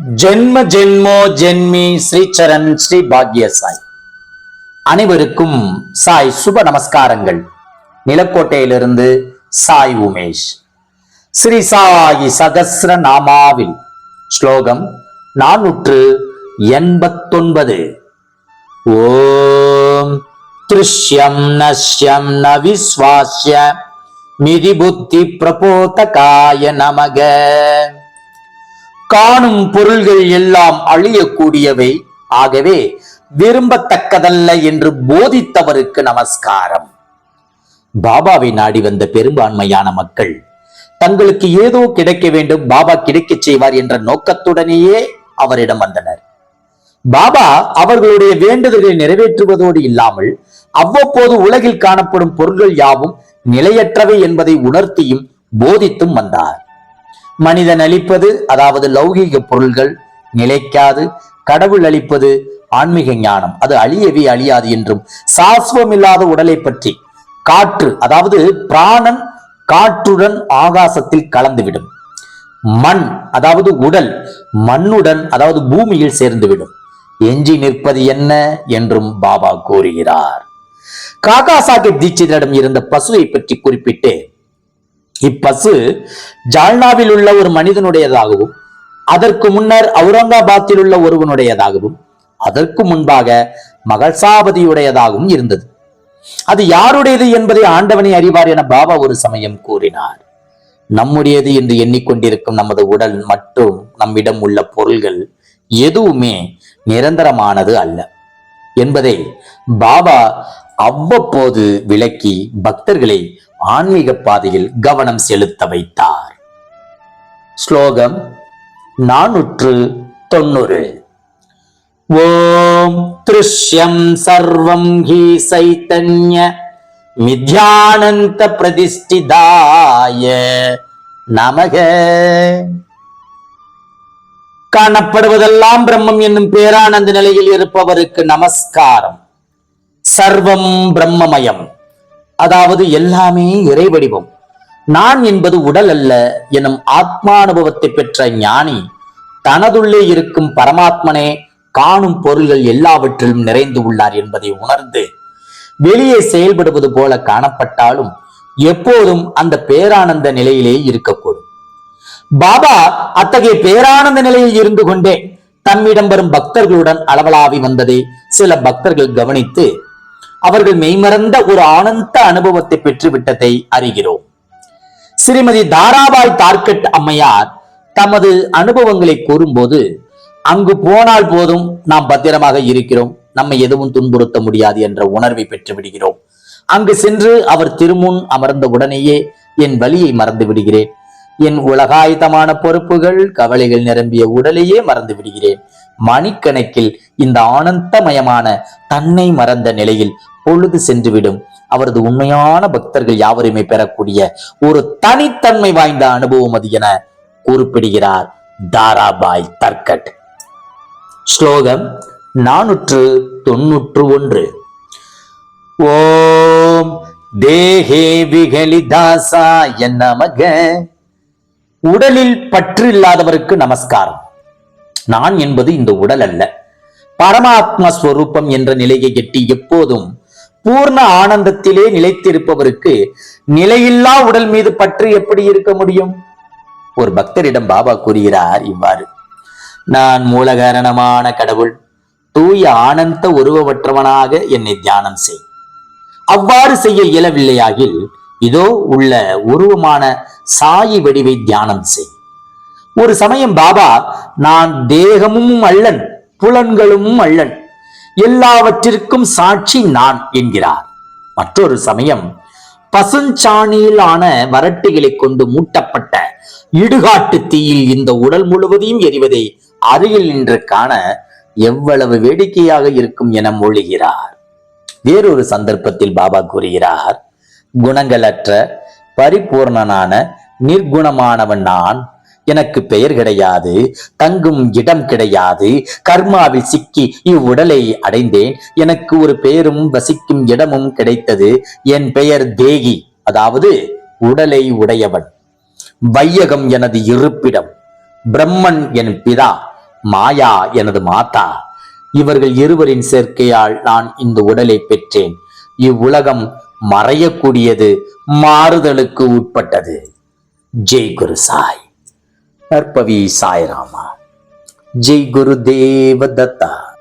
ஜென்ம ஜென்மோ ஜென்மி ஸ்ரீச்சரன் ஸ்ரீ பாக்ய சாய் அனைவருக்கும் சாய் சுப நமஸ்காரங்கள். நிலக்கோட்டையிலிருந்து சாய் உமேஷ். ஸ்ரீ சாயி சகசிர நாமாவில் ஸ்லோகம் நானூற்று எண்பத்தொன்பது. ஓம் திருஷ்யம் நஷ்யம் ந விஸ்வாசிய மிதி புத்தி பிரபோதகாய நமக. காணும் பொருள்கள் எல்லாம் அழியக்கூடியவை. ஆகவே விரும்பத்தக்கதல்ல என்று போதித்தவருக்கு நமஸ்காரம். பாபாவை நாடி வந்த பெரும்பான்மையான மக்கள் தங்களுக்கு ஏதோ கிடைக்க வேண்டும் பாபா கிடைக்கச் செய்வார் என்ற நோக்கத்துடனேயே அவரிடம் வந்தனர். பாபா அவர்களுடைய வேண்டுதல்களை நிறைவேற்றுவதோடு இல்லாமல் அவ்வப்போது உலகில் காணப்படும் பொருள்கள் யாவும் நிலையற்றவை என்பதை உணர்த்தியும் போதித்தும் வந்தார். மனிதன் அளிப்பது அதாவது லௌகீக பொருள்கள் நிலைக்காது. கடவுள் அளிப்பது ஆன்மீக ஞானம். அது அழியவே அழியாது என்றும். சாஸ்வமில்லாத உடலை பற்றி காற்று அதாவது பிராணன் காற்றுடன் ஆகாசத்தில் கலந்துவிடும். மண் அதாவது உடல் மண்ணுடன் அதாவது பூமியில் சேர்ந்துவிடும். எஞ்சி நிற்பது என்ன என்றும் பாபா கூறுகிறார். காகா சாஹிப் தீட்சிதரிடம் இருந்த பசுவை பற்றி குறிப்பிட்டு இப்பசு ஜால்னாவில் உள்ள ஒரு மனிதனுடையதாகவும் அதற்கு முன்னர் அவுரங்காபாத்தில் உள்ள ஒருவனுடையதாகவும் அதற்கு முன்பாக மகள்சாபதியுடையதாகவும் இருந்தது. அது யாருடையது என்பதை ஆண்டவனை அறிவார் என பாபா ஒரு சமயம் கூறினார். நம்முடையது என்று எண்ணிக்கொண்டிருக்கும் நமது உடல் மற்றும் நம்மிடம் உள்ள பொருள்கள் எதுவுமே நிரந்தரமானது அல்ல என்பதை பாபா அவ்வப்போது விளக்கி பக்தர்களை ஆன்மீக பாதையில் கவனம் செலுத்த வைத்தார். ஸ்லோகம் நானூற்று தொண்ணூறு. ஓம் திருஷ்யம் சர்வம் ஹி சைத்தன்ய மித்யானந்த பிரதிஷ்டிதாய நமக. காணப்படுவதெல்லாம் பிரம்மம் என்னும் பேரானந்த நிலையில் இருப்பவருக்கு நமஸ்காரம். சர்வம் பிரம்மமயம். அதாவது எல்லாமே இறைவடிவம் நான் என்பது உடல் அல்ல எனும் ஆத்மானுபவத்தை பெற்ற ஞானி தனதுள்ளே இருக்கும் பரமாத்மனே காணும் பொருள்கள் எல்லாவற்றிலும் நிறைந்து உள்ளார் என்பதை உணர்ந்து வெளியே செயல்படுவது போல காணப்பட்டாலும் எப்போதும் அந்த பேரானந்த நிலையிலே இருக்கக்கூடும். பாபா அத்தகைய பேரானந்த நிலையில் இருந்து கொண்டே தம்மிடம் வரும் பக்தர்களுடன் அளவலாவி வந்ததை சில பக்தர்கள் கவனித்து அவர்கள் மெய்மறந்த ஒரு ஆனந்த அனுபவத்தை பெற்று விட்டதை அறிகிறோம். ஸ்ரீமதி தாராபாய் தார்கட் அம்மையார் தமது அனுபவங்களை கூறும்போது அங்கு போனால் போதும் நாம் பத்திரமாக இருக்கிறோம். நம்மை எதுவும் துன்புறுத்த முடியாது என்ற உணர்வை பெற்று விடுகிறோம். அங்கு சென்று அவர் திருமுன் அமர்ந்த உடனேயே என் வழியை மறந்து விடுகிறேன். என் உலகாயுதமான பொறுப்புகள் கவலைகள் நிரம்பிய உடலையே மறந்து விடுகிறேன். மணிக்கணக்கில் இந்த ஆனந்தமயமான தன்னை மறந்த நிலையில் பொழுது சென்றுவிடும். அவரது உண்மையான பக்தர்கள் யாவருமே பெறக்கூடிய ஒரு தனித்தன்மை வாய்ந்த அனுபவம் அது என குறிப்பிடுகிறார் தாராபாய் தர்கட். ஸ்லோகம் நானூற்று தொன்னூற்று ஒன்று. ஓம் தேகே விகலிதாசாய நமக. உடலில் பற்று இல்லாதவருக்கு நமஸ்காரம். நான் என்பது இந்த உடல் அல்ல. பரமாத்ம ஸ்வரூபம் என்ற நிலையை எட்டி எப்போதும் பூர்ண ஆனந்தத்திலே நிலைத்திருப்பவருக்கு நிலையில்லா உடல் மீது பற்று எப்படி இருக்க முடியும்? ஒரு பக்தரிடம் பாபா கூறுகிறார் இவ்வாறு. நான் மூலகாரணமான கடவுள் தூய ஆனந்த உருவமற்றவனாக என்னை தியானம் செய். அவ்வாறு செய்ய இயலவில்லையாகில் இதோ உள்ள உருவமான சாயி வடிவை தியானம் செய். ஒரு சமயம் பாபா நான் தேகமும் அல்லன் புலன்களும் அல்லன் எல்லாவற்றிற்கும் சாட்சி நான் என்கிறார். மற்றொரு சமயம் பசுஞ்சாணியிலான வரட்டுகளை கொண்டு மூட்டப்பட்ட இடுகாட்டு தீயில் இந்த உடல் முழுவதையும் எரிவதை அருகில் நின்று காண எவ்வளவு வேடிக்கையாக இருக்கும் என மொழிகிறார். வேறொரு சந்தர்ப்பத்தில் பாபா கூறுகிறார் குணங்களற்ற பரிபூர்ணனான நிர்குணமானவன் நான் எனக்கு பெயர் கிடையாது தங்கும் இடம் கிடையாது கர்மாவில் சிக்கி இவ்வுடலை அடைந்தேன். எனக்கு ஒரு பெயரும் வசிக்கும் இடமும் கிடைத்தது என் பெயர் தேகி அதாவது உடலை உடையவன். வையகம் எனது இருப்பிடம் பிரம்மன் என் பிதா மாயா எனது மாதா. இவர்கள் இருவரின் சேர்க்கையால் நான் இந்த உடலை பெற்றேன். இவ்வுலகம் மறையக்கூடியது மாறுதலுக்கு உட்பட்டது. ஜெய் குரு சாய். અર્પવી સાયરામાં જય ગુરુદેવ દત્તા.